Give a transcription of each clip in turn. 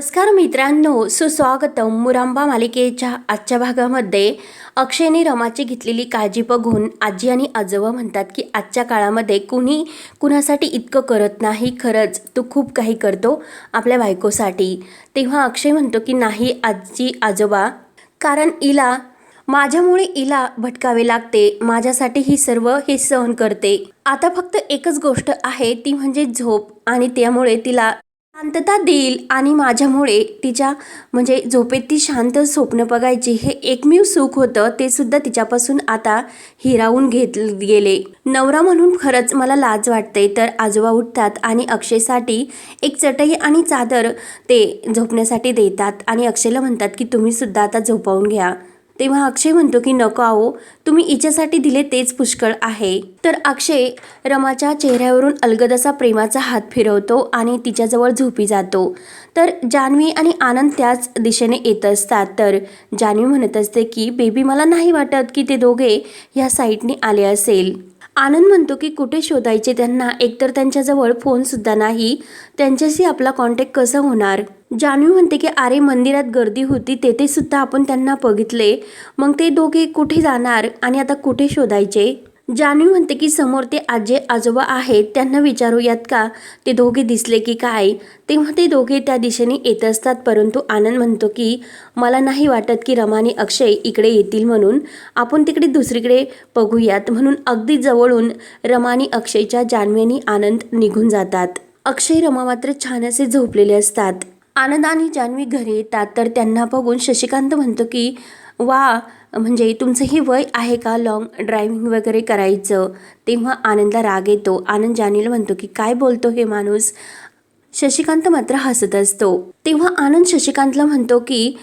नमस्कार मित्रांनो सुस्वागतम मुरांबा मालिकेच्या आजच्या भागामध्ये अक्षयने रमाची घेतलेली काळजी बघून आजी आणि आजोबा म्हणतात की आजच्या काळामध्ये कुणी कुणासाठी इतकं करत नाही खरंच तू खूप काही करतो आपल्या बायकोसाठी. तेव्हा अक्षय म्हणतो की नाही आजी आजोबा कारण इला माझ्यामुळे इला भटकावे लागते माझ्यासाठी ही सर्व हे सहन करते. आता फक्त एकच गोष्ट आहे ती म्हणजे झोप आणि त्यामुळे तिला शांतता देईल आणि माझ्यामुळे तिच्या म्हणजे झोपेत ती शांत स्वप्न बघायची हे एकमेव सुख होतं ते सुद्धा तिच्यापासून आता हिरावून घेत गेले. नवरा म्हणून खरंच मला लाज वाटते तर आजोबा उठतात आणि अक्षयसाठी एक चटई आणि चादर ते झोपण्यासाठी देतात आणि अक्षयला म्हणतात की तुम्ही सुद्धा आता झोपावून घ्या. तेव्हा अक्षय म्हणतो की नको आहो तुम्ही हिच्यासाठी दिले तेच पुष्कळ आहे. तर अक्षय रमाच्या चेहऱ्यावरून अलगद असा प्रेमाचा हात फिरवतो आणि तिच्याजवळ झोपी जातो. तर जान्हवी आणि आनंद त्याच दिशेने येत असतात. तर जान्हवी म्हणत असते की बेबी मला नाही वाटत की ते दोघे ह्या साईटने आले असेल. आनंद म्हणतो की कुठे शोधायचे त्यांना? एकतर त्यांच्याजवळ फोनसुद्धा नाही. त्यांच्याशी आपला कॉन्टॅक्ट कसा होणार? जान्हवी म्हणते की अरे मंदिरात गर्दी होती तेथे सुद्धा आपण त्यांना बघितले. मग ते दोघे कुठे जाणार आणि आता कुठे शोधायचे? जान्हवी म्हणते की समोर ते आजे आजोबा आहेत त्यांना विचारूयात का? ते दोघे दिसले की काय? तेव्हा ते दोघे त्या दिशेने येत असतात परंतु आनंद म्हणतो की मला नाही वाटत की रमाने अक्षय इकडे येतील म्हणून. आपण तिकडे दुसरीकडे बघूयात. म्हणून अगदी जवळून रमानी अक्षयच्या जान्हवीनी आनंद निघून जातात. अक्षय रमा मात्र छान असे झोपलेले असतात. आनंद आणि जान्हवी घरी येतात तर त्यांना बघून शशिकांत म्हणतो की वा म्हणजे तुमचं हे वय आहे का लॉंग ड्रायव्हिंग वगैरे करायचं? तेव्हा आनंदला राग येतो. आनंद जानीला म्हणतो की काय बोलतो हे माणूस? शशिकांत मात्र हसत असतो. तेव्हा आनंद शशिकांतला म्हणतो की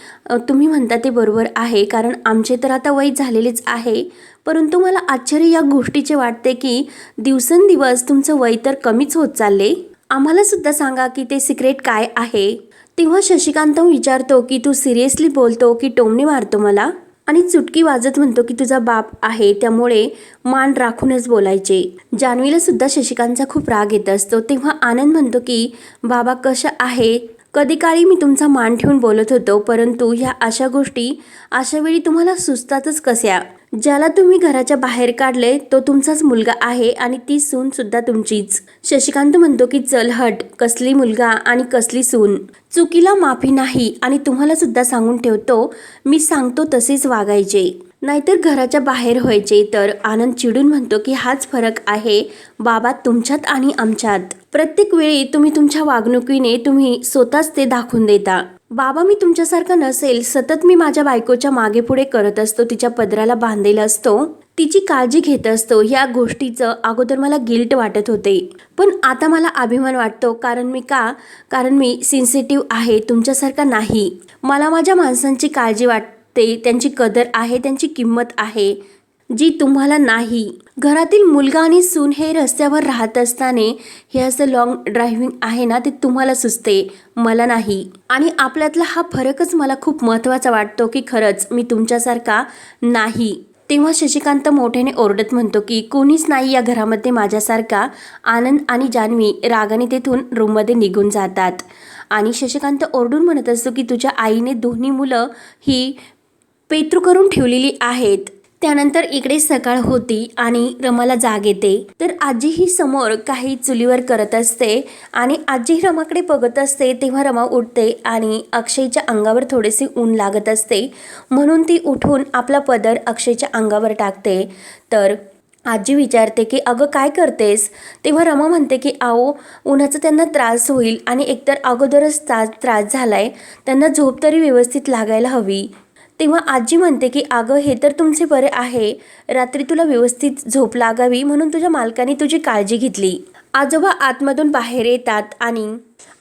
तुम्ही म्हणता ते बरोबर आहे कारण आमचे तर आता वय झालेलेच आहे. परंतु मला आश्चर्य या गोष्टीचे वाटते की दिवसेंदिवस तुमचं वय तर कमीच होत चालले. आम्हाला सुद्धा सांगा की ते सिक्रेट काय आहे? तेव्हा शशिकांत विचारतो की तू सिरियसली बोलतो की टोमणे मारतो मला? आणि चुटकी वाजत म्हणतो की तुझा बाप आहे त्यामुळे मान राखूनच बोलायचे. जान्हवीला सुद्धा शशिकांतचा खूप राग येत असतो. तेव्हा आनंद म्हणतो की बाबा कशा आहे? कधी काळी मी तुमचा मान ठेवून बोलत होतो परंतु ह्या अशा गोष्टी अशा वेळी तुम्हाला सुचतातच कशा? ज्याला तुम्ही घराच्या बाहेर काढले तो तुमचाच मुलगा आहे आणि ती सून सुद्धा तुमचीच. शशिकांत म्हणतो की चल हट कसली मुलगा आणि कसली सून. चुकीला माफी नाही आणि तुम्हाला सुद्धा सांगून ठेवतो मी सांगतो तसेच वागायचे. नाहीतर घराच्या बाहेर व्हायचे तर आनंद चिडून म्हणतो की हाच फरक आहे बाबा तुमच्यात आणि आमच्यात. प्रत्येक वेळी तुम्ही तुमच्या वागणुकीने तुम्ही स्वतःच ते दाखवून देता. बाबा मी तुमच्यासारखा नसेल सतत मी माझ्या बायकोच्या मागे पुढे करत असतो तिच्या पदराला बांधलेला असतो तिची काळजी घेत असतो या गोष्टीचं अगोदर मला गिल्ट वाटत होते. पण आता मला अभिमान वाटतो कारण मी का? कारण मी सेन्सिटिव्ह आहे तुमच्यासारखा नाही. मला माझ्या माणसांची काळजी वाटते त्यांची कदर आहे त्यांची किंमत आहे. जी तुम्हाला नाही. घरातील मुलगा आणि सून हे रस्त्यावर राहत असताना हे असं लॉंग ड्रायव्हिंग आहे ना ते तुम्हाला सुचते. मला नाही. आणि आपल्यातला हा फरकच मला खूप महत्त्वाचा वाटतो की खरंच मी तुमच्यासारखा नाही. तेव्हा शशिकांत मोठ्याने ओरडत म्हणतो की कोणीच नाही या घरामध्ये माझ्यासारखा. आनंद आणि जान्हवी रागाने तेथून रूममध्ये निघून जातात. आणि शशिकांत ओरडून म्हणत असतो की तुझ्या आईने दोन्ही मुलं ही पेत्रू करून ठेवलेली आहेत. त्यानंतर इकडे सकाळ होती आणि रमाला जाग येते. तर आजी ही समोर काही चुलीवर करत असते आणि आजी रमाकडे बघत असते तेव्हा रमा उठते आणि अक्षयच्या अंगावर थोडेसे ऊन लागत असते. म्हणून ती उठून आपला पदर अक्षयच्या अंगावर टाकते. तर आजी विचारते की अगं काय करतेस? तेव्हा रमा म्हणते की आओ उन्हाचा त्यांना त्रास होईल आणि एकतर अगोदरच त्रास त्रास झाला आहे त्यांना झोप तरी व्यवस्थित लागायला हवी. तेव्हा आजी म्हणते की अगं हे तर तुमचे बरे आहे. रात्री तुला व्यवस्थित झोप लागावी म्हणून तुझ्या मालकाने तुझी काळजी घेतली. आजोबा आतमधून बाहेर येतात आणि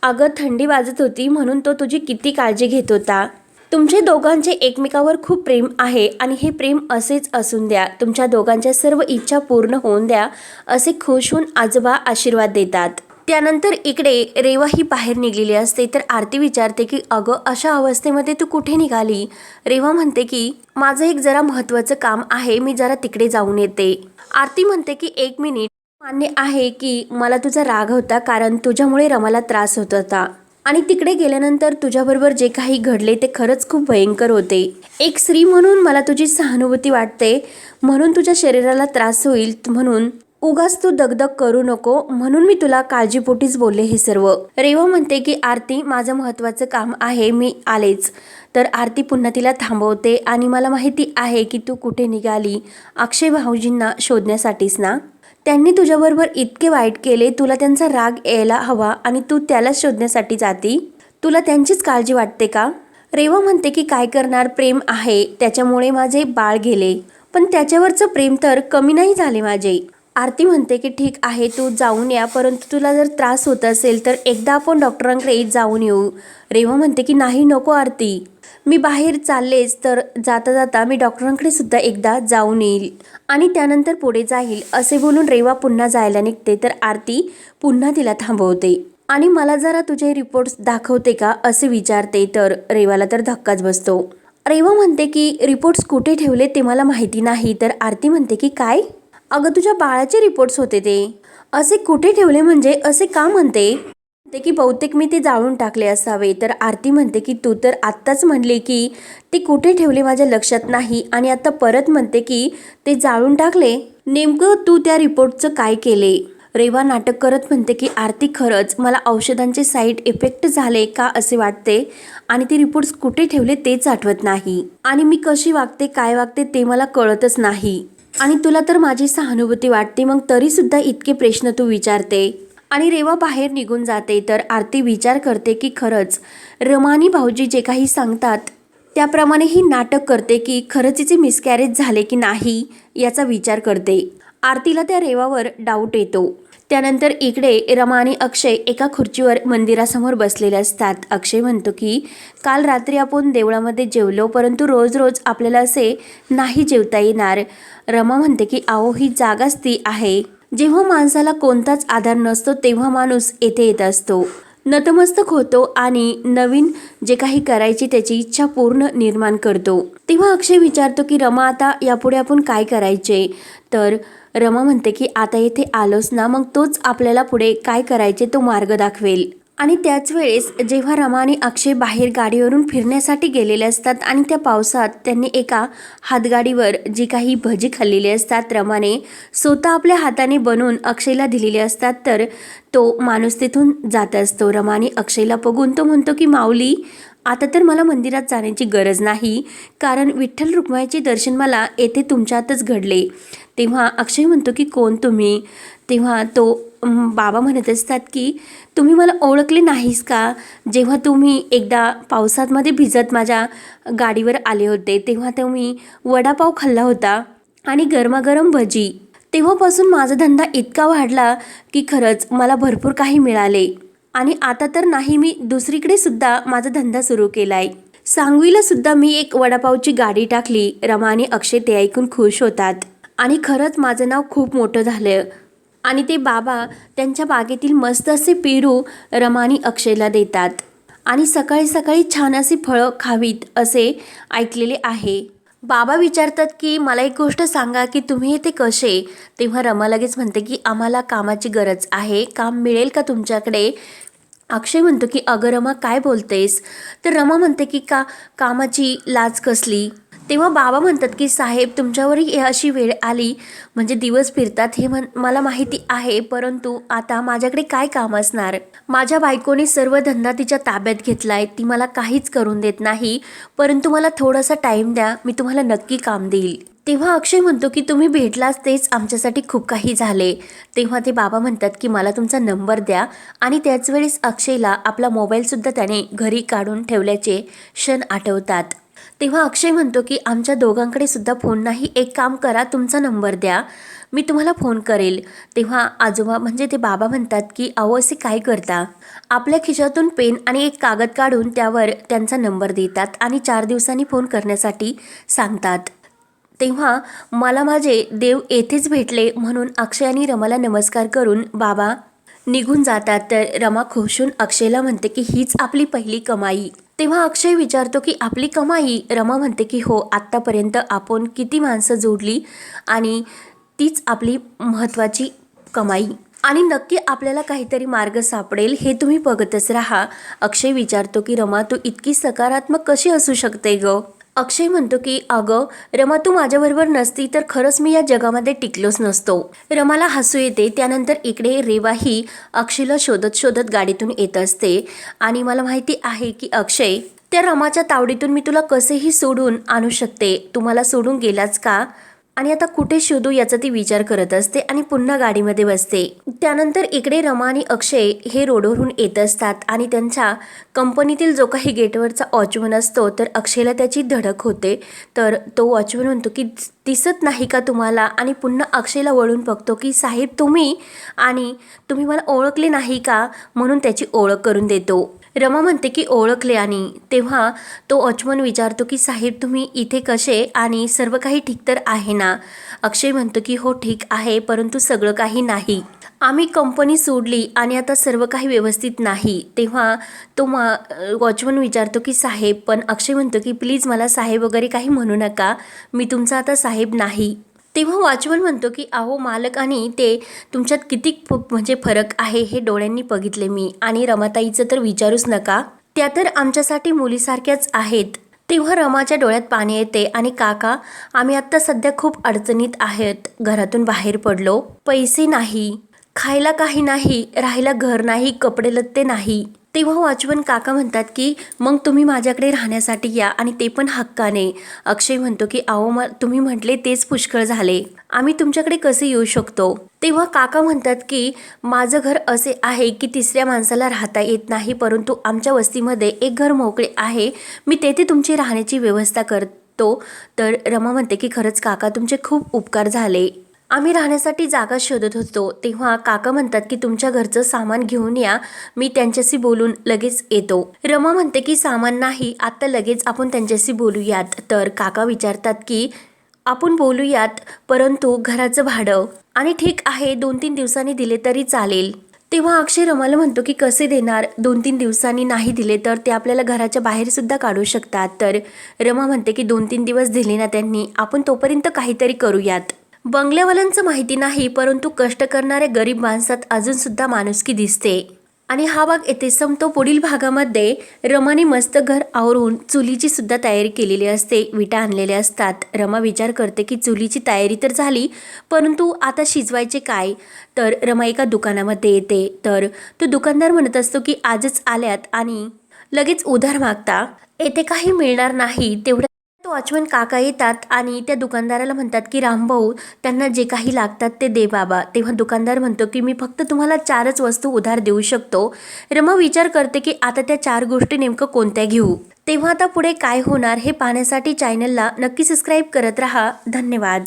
अगं थंडी वाजत होती म्हणून तो तुझी किती काळजी घेत होता. तुमचे दोघांचे एकमेकावर खूप प्रेम आहे आणि हे प्रेम असेच असून द्या. तुमच्या दोघांच्या सर्व इच्छा पूर्ण होऊन द्या असे खुश होऊन आजोबा आशीर्वाद देतात. त्यानंतर इकडे रेवा ही बाहेर निघलेली असते. तर आरती विचारते की अगं अशा अवस्थेमध्ये तू कुठे निघाली? रेवा म्हणते की माझं एक जरा महत्त्वाचं काम आहे. मी जरा तिकडे जाऊन येते. आरती म्हणते की एक मिनिट. मान्य आहे की मला तुझा राग होता कारण तुझ्यामुळे रमाला त्रास होत होता. आणि तिकडे गेल्यानंतर तुझ्याबरोबर जे काही घडले ते खरंच खूप भयंकर होते. एक स्त्री म्हणून मला तुझी सहानुभूती वाटते. म्हणून तुझ्या शरीराला त्रास होईल. म्हणून उगाच तू दगदग करू नको म्हणून मी तुला काळजीपोटीच बोलले हे सर्व. रेवा म्हणते की आरती माझं महत्त्वाचं काम आहे मी आलेच. तर आरती पुन्हा तिला थांबवते आणि मला माहिती आहे की तू कुठे निघाली अक्षय भाऊजींना शोधण्यासाठीच ना? त्यांनी तुझ्याबरोबर इतके वाईट केले तुला त्यांचा राग यायला हवा आणि तू त्याला शोधण्यासाठी जाती? तुला त्यांचीच काळजी वाटते का? रेवा म्हणते की काय करणार प्रेम आहे त्याच्यामुळे माझे बाळ गेले. पण त्याच्यावरचं प्रेम तर कमी नाही झाले माझे. आरती म्हणते की ठीक आहे तू जाऊन या परंतु तुला जर त्रास होत असेल तर एकदा आपण डॉक्टरांकडे जाऊन येऊ. रेवा म्हणते की नाही नको आरती. मी बाहेर चाललेच तर जाता जाता मी डॉक्टरांकडे सुद्धा एकदा जाऊन येईल आणि त्यानंतर पुढे जाईल असे बोलून रेवा पुन्हा जायला निघते. तर आरती पुन्हा तिला थांबवते. आणि मला जरा तुझे रिपोर्ट्स दाखवते का? असे विचारते. तर रेवाला तर धक्काच बसतो. रेवा म्हणते की रिपोर्ट्स कुठे ठेवले ते मला माहिती नाही. तर आरती म्हणते की काय? अगं तुझ्या बाळाचे रिपोर्ट्स होते ते. असे कुठे ठेवले म्हणजे? असे का म्हणते? ते की बहुतेक मी ते जाळून टाकले असावे. तर आरती म्हणते की तू तर आत्ताच म्हणले की ते कुठे ठेवले माझ्या लक्षात नाही? आणि आता परत म्हणते की ते जाळून टाकले? नेमकं तू त्या रिपोर्टचं काय केले? रेवा नाटक करत म्हणते की आरती खरंच मला औषधांचे साईड इफेक्ट झाले का असे वाटते? आणि ते रिपोर्ट्स कुठे ठेवले तेच आठवत नाही. आणि मी कशी वागते काय वागते ते मला कळतच नाही. आणि तुला तर माझी सहानुभूती वाटते मग तरी सुद्धा इतके प्रश्न तू विचारते. आणि रेवा बाहेर निघून जाते तर आरती विचार करते की खरंच रमानी भाऊजी जे काही सांगतात त्याप्रमाणे ही नाटक करते की खरंच तिचे मिसकॅरेज झाले की नाही याचा विचार करते. आरतीला त्या रेवावर डाऊट येतो. त्यानंतर इकडे रमा आणि अक्षय एका खुर्चीवर मंदिरासमोर बसलेले असतात. अक्षय म्हणतो की काल रात्री आपण देवळामध्ये जेवलो परंतु रोज रोज आपल्याला असे नाही जेवता येणार. रमा म्हणते की आहो ही जागाच ती आहे. जेव्हा माणसाला कोणताच आधार नसतो तेव्हा माणूस येथे येत असतो. नतमस्तक होतो आणि नवीन जे काही करायची त्याची इच्छा पूर्ण निर्माण करतो. तेव्हा अक्षय विचारतो की रमा आता यापुढे आपण काय करायचे? तर रमा म्हणते की आता येथे आलोच ना मग तोच आपल्याला पुढे काय करायचे तो मार्ग दाखवेल. आणि त्याच वेळेस जेव्हा रमा आणि अक्षय बाहेर गाडीवरून फिरण्यासाठी गेलेले असतात आणि त्या पावसात त्यांनी एका हातगाडीवर जी काही भजी खाल्लेली असतात रमाने स्वतः आपल्या हाताने बनवून अक्षयला दिलेले असतात तर तो माणूस तिथून जात असतो. रमाने अक्षयला बघून तो म्हणतो की माऊली आता तर मला मंदिरात जाण्याची गरज नाही कारण विठ्ठल रुक्माईचे दर्शन मला येथे तुमच्यातच घडले. तेव्हा अक्षय म्हणतो की कोण तुम्ही? तेव्हा तो बाबा म्हणत असतात की तुम्ही मला ओळखले नाहीस का? जेव्हा तुम्ही एकदा पावसातमध्ये भिजत माझ्या गाडीवर आले होते तेव्हा तुम्ही वडापाव खाल्ला होता आणि गरमागरम भजी. तेव्हापासून माझा धंदा इतका वाढला की खरंच मला भरपूर काही मिळाले. आणि आता तर नाही मी दुसरीकडे सुद्धा माझा धंदा सुरू केलाय. सांगवीला सुद्धा मी एक वडापावची गाडी टाकली. रमा आणि अक्षय ते ऐकून खुश होतात. आणि खरंच माझं नाव खूप मोठं झालं. आणि ते बाबा त्यांच्या बागेतील मस्त असे पेरू रमानी अक्षयला देतात. आणि सकाळी सकाळी छान अशी फळं खावीत असे ऐकलेले आहे. बाबा विचारतात की मला एक गोष्ट सांगा की तुम्ही येथे कसे? तेव्हा रमा लगेच म्हणते की आम्हाला कामाची गरज आहे. काम मिळेल का तुमच्याकडे? अक्षय म्हणतो की अगं रमा काय बोलतेस? तर रमा म्हणते की का कामाची लाज कसली? तेव्हा बाबा म्हणतात की साहेब तुमच्यावरही ही अशी वेळ आली म्हणजे दिवस फिरतात हे म्हण मला माहिती आहे परंतु आता माझ्याकडे काय काम असणार? माझ्या बायकोने सर्व धंदा तिच्या ताब्यात घेतलाय ती मला काहीच करून देत नाही परंतु मला थोडासा टाईम द्या मी तुम्हाला नक्की काम देईल. तेव्हा अक्षय म्हणतो की तुम्ही भेटलाच तेच आमच्यासाठी खूप काही झाले. तेव्हा ते बाबा म्हणतात की मला तुमचा नंबर द्या. आणि त्याच वेळेस अक्षयला आपला मोबाईलसुद्धा त्याने घरी काढून ठेवल्याचे क्षण आठवतात. तेव्हा अक्षय म्हणतो की आमच्या दोघांकडे सुद्धा फोन नाही. एक काम करा तुमचा नंबर द्या. मी तुम्हाला फोन करेल. तेव्हा आजोबा म्हणजे ते बाबा म्हणतात की अहो असे काय करता? आपल्या खिशातून पेन आणि एक कागद काढून त्यावर त्यांचा नंबर देतात आणि चार दिवसांनी फोन करण्यासाठी सांगतात. तेव्हा मला माझे देव येथेच भेटले. म्हणून अक्षय आणि रमाला नमस्कार करून बाबा निघून जातात. तर रमा खुशून अक्षयला म्हणते की हीच आपली पहिली कमाई. तेव्हा अक्षय विचारतो की आपली कमाई रमा म्हणते की हो आत्तापर्यंत आपण किती माणसं जोडली आणि तीच आपली महत्त्वाची कमाई. आणि नक्की आपल्याला काहीतरी मार्ग सापडेल हे तुम्ही बघतच राहा. अक्षय विचारतो की रमा तू इतकी सकारात्मक कशी असू शकते ग? अक्षय म्हणतो की अगं रमा तू माझ्याबरोबर नसती तर खरंच मी या जगामध्ये टिकलोच नसतो. रमाला हसू येते त्यानंतर इकडे रेवाही अक्षयला शोधत शोधत गाडीतून येत असते. आणि मला माहिती आहे की अक्षय त्या रमाच्या तावडीतून मी तुला कसेही सोडून आणू शकते. तुम्हाला सोडून गेलाच का? आणि आता कुठे शोधू याचा ती विचार करत असते आणि पुन्हा गाडीमध्ये बसते. त्यानंतर इकडे रमा आणि अक्षय हे रोडवरून येत असतात आणि त्यांच्या कंपनीतील जो काही गेटवरचा वॉचमन असतो तर अक्षयला त्याची धडक होते. तर तो वॉचमन म्हणतो की दिसत नाही का तुम्हाला? आणि पुन्हा अक्षयला वळून बघतो की साहेब तुम्ही आणि तुम्ही मला ओळखले नाही का? म्हणून त्याची ओळख करून देतो. रमा म्हणते की ओळखले आणि तेव्हा तो वॉचमन विचारतो की साहेब तुम्ही इथे कसे? आणि सर्व काही ठीक तर आहे ना? अक्षय म्हणतो की हो ठीक आहे परंतु सगळं काही नाही. आम्ही कंपनी सोडली आणि आता सर्व काही व्यवस्थित नाही. तेव्हा तो मा वॉचमन विचारतो की साहेब पण अक्षय म्हणतो की प्लीज मला साहेब वगैरे काही म्हणू नका. मी तुमचा आता साहेब नाही. तेव्हा वाचमन म्हणतो की अहो मालक आणि ते तुमच्यात किती म्हणजे फरक आहे हे डोळ्यांनी बघितले मी. आणि रमाताईचं तर विचारूच नका. त्या तर आमच्यासाठी मुलीसारख्याच आहेत. तेव्हा रमाच्या डोळ्यात पाणी येते. आणि काका आम्ही आत्ता सध्या खूप अडचणीत आहेत. घरातून बाहेर पडलो. पैसे नाही. खायला काही नाही. राहायला घर नाही. कपडे लत्ते नाही. तेव्हा वॉचमन काका म्हणतात की मग तुम्ही माझ्याकडे राहण्यासाठी या आणि ते पण हक्काने. अक्षय म्हणतो की अहो म तुम्ही म्हटले तेच पुष्कळ झाले. आम्ही तुमच्याकडे कसे येऊ शकतो? तेव्हा काका म्हणतात की माझं घर असे आहे की तिसऱ्या माणसाला राहता येत नाही परंतु आमच्या वस्तीमध्ये एक घर मोकळे आहे. मी तेथे तुमची राहण्याची व्यवस्था करतो. तर रमा म्हणते की खरंच काका तुमचे खूप उपकार झाले. आम्ही राहण्यासाठी जागा शोधत होतो. तेव्हा काका म्हणतात की तुमच्या घरचं सामान घेऊन या. मी त्यांच्याशी बोलून लगेच येतो. रमा म्हणते की सामान नाही आता लगेच आपण त्यांच्याशी बोलूयात. तर काका विचारतात की आपण बोलूयात परंतु घराचं भाडं. आणि ठीक आहे दोन तीन दिवसांनी दिले तरी चालेल. तेव्हा अक्षय रमाला म्हणतो की कसे देणार? दोन तीन दिवसांनी नाही दिले तर ते आपल्याला घराच्या बाहेर सुद्धा काढू शकतात. तर रमा म्हणते की दोन तीन दिवस दिले ना त्यांनी आपण तोपर्यंत काहीतरी करूयात. बंगल्यावाल्यांचं माहिती नाही परंतु कष्ट करणाऱ्या गरीब माणसात अजूनसुद्धा माणुसकी दिसते. आणि हा भाग येथे संपतो. पुढील भागामध्ये रमाने मस्त घर आवरून चुलीची सुद्धा तयारी केलेली असते. विटा आणलेल्या असतात. रमा विचार करते की चुलीची तयारी तर झाली परंतु आता शिजवायचे काय? तर रमा एका दुकानामध्ये येते. तर तो दुकानदार म्हणत असतो की आजच आल्यात आणि लगेच उधार मागता. येथे काही मिळणार नाही. तेवढ्या वॉचमन काका येतात आणि त्या दुकानदाराला म्हणतात की रामभाऊ त्यांना जे काही लागतात ते दे बाबा. तेव्हा दुकानदार म्हणतो की मी फक्त तुम्हाला चारच वस्तू उधार देऊ शकतो. रमा विचार करते की आता त्या चार गोष्टी नेमकं कोणत्या घेऊ? तेव्हा आता पुढे काय होणार हे पाहण्यासाठी चॅनलला नक्की सबस्क्राईब करत राहा. धन्यवाद.